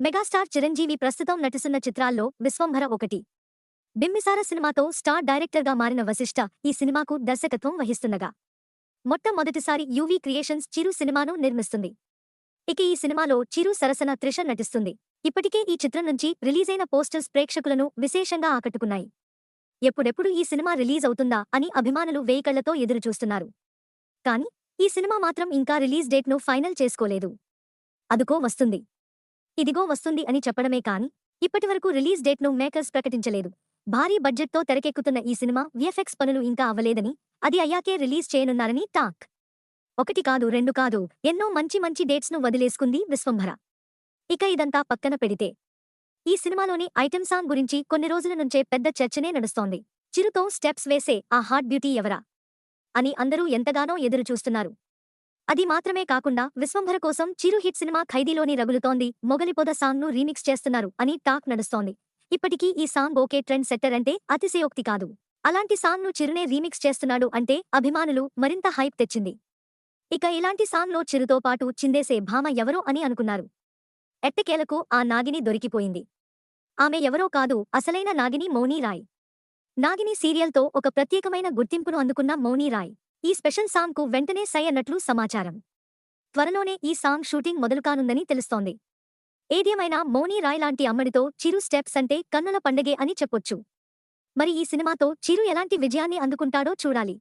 Megastar Chiranjeevi ప్రస్తుతం నటిస్తున్న చిత్రాల్లో విశ్వంభర ఒకటి. బిమ్మిసార సినిమాతో స్టార్ డైరెక్టర్గా మారిన వశిష్ఠ ఈ సినిమాకు దర్శకత్వం వహిస్తుండగా. మొట్టమొదటిసారి యువి క్రియేషన్స్ చిరు సినిమాను నిర్మిస్తుంది. ఇక ఈ సినిమాలో చిరు సరసన త్రిష నటిస్తుంది. ఇప్పటికే ఈ చిత్రం నుంచి రిలీజైన పోస్టర్స్ ప్రేక్షకులను విశేషంగా ఆకట్టుకున్నాయి. ఎప్పుడెప్పుడు ఈ సినిమా రిలీజ్ అవుతుందా అని అభిమానులు వేయికళ్ళతో ఎదురుచూస్తున్నారు. కానీ ఈ సినిమా మాత్రం ఇంకా రిలీజ్ డేట్ను ఫైనల్ చేసుకోలేదు. అదుకో వస్తుంది. ఇదిగో వస్తుంది అని చెప్పడమే కాని ఇప్పటివరకు రిలీజ్ డేట్ను మేకర్స్ ప్రకటించలేదు. భారీ బడ్జెట్తో తెరకెక్కుతున్న ఈ సినిమా విఎఫ్ఎక్స్ పనులు ఇంకా అవ్వలేదని అది అయ్యాకే రిలీజ్ చేయనున్నారని టాక్. ఒకటి కాదు రెండు కాదు ఎన్నో మంచి మంచి డేట్స్ను వదిలేసుకుంది విశ్వంభర. ఇక ఇదంతా పక్కన పెడితే ఈ సినిమాలోని ఐటెం సాంగ్ గురించి కొన్ని రోజుల నుంచే పెద్ద చర్చనే నడుస్తోంది. చిరుతో స్టెప్స్ వేసే ఆ హాట్ బ్యూటీ ఎవరా అని అందరూ ఎంతగానో ఎదురుచూస్తున్నారు. అది మాత్రమే కాకుండా విశ్వంభర కోసం చిరు హిట్ సినిమా ఖైదీలోని రగులుతోంది. మొగలిపొద సాంగ్ను రీమిక్స్ చేస్తున్నారు అని టాక్ నడుస్తోంది. ఇప్పటికీ ఈ సాంగ్ ఓకే ట్రెండ్ సెట్టర్ అంటే అతిశయోక్తి కాదు. అలాంటి సాంగ్ను చిరునే రీమిక్స్ చేస్తున్నాడు అంటే అభిమానులు మరింత హైప్ తెచ్చింది. ఇక ఇలాంటి సాంగ్లో చిరుతో పాటు చిందేసే భామ ఎవరో అని అనుకున్నారు. ఎట్టకేలకు ఆ నాగిని దొరికిపోయింది. ఆమె ఎవరో కాదు అసలైన నాగిని మౌనీ రాయ్ నాగిని సీరియల్తో ఒక ప్రత్యేకమైన గుర్తింపును అందుకున్న మౌనీ రాయ్ ఈ స్పెషల్ సాంగ్కు వెంటనే సై అన్నట్లు సమాచారం. త్వరలోనే ఈ సాంగ్ షూటింగ్ మొదలుకానుందని తెలుస్తోంది. ఏదేమైనా మౌనీ రాయ్ లాంటి అమ్మడితో చిరు స్టెప్స్ అంటే కన్నుల పండగే అని చెప్పొచ్చు. మరి ఈ సినిమాతో చిరు ఎలాంటి విజయాన్ని అందుకుంటాడో చూడాలి.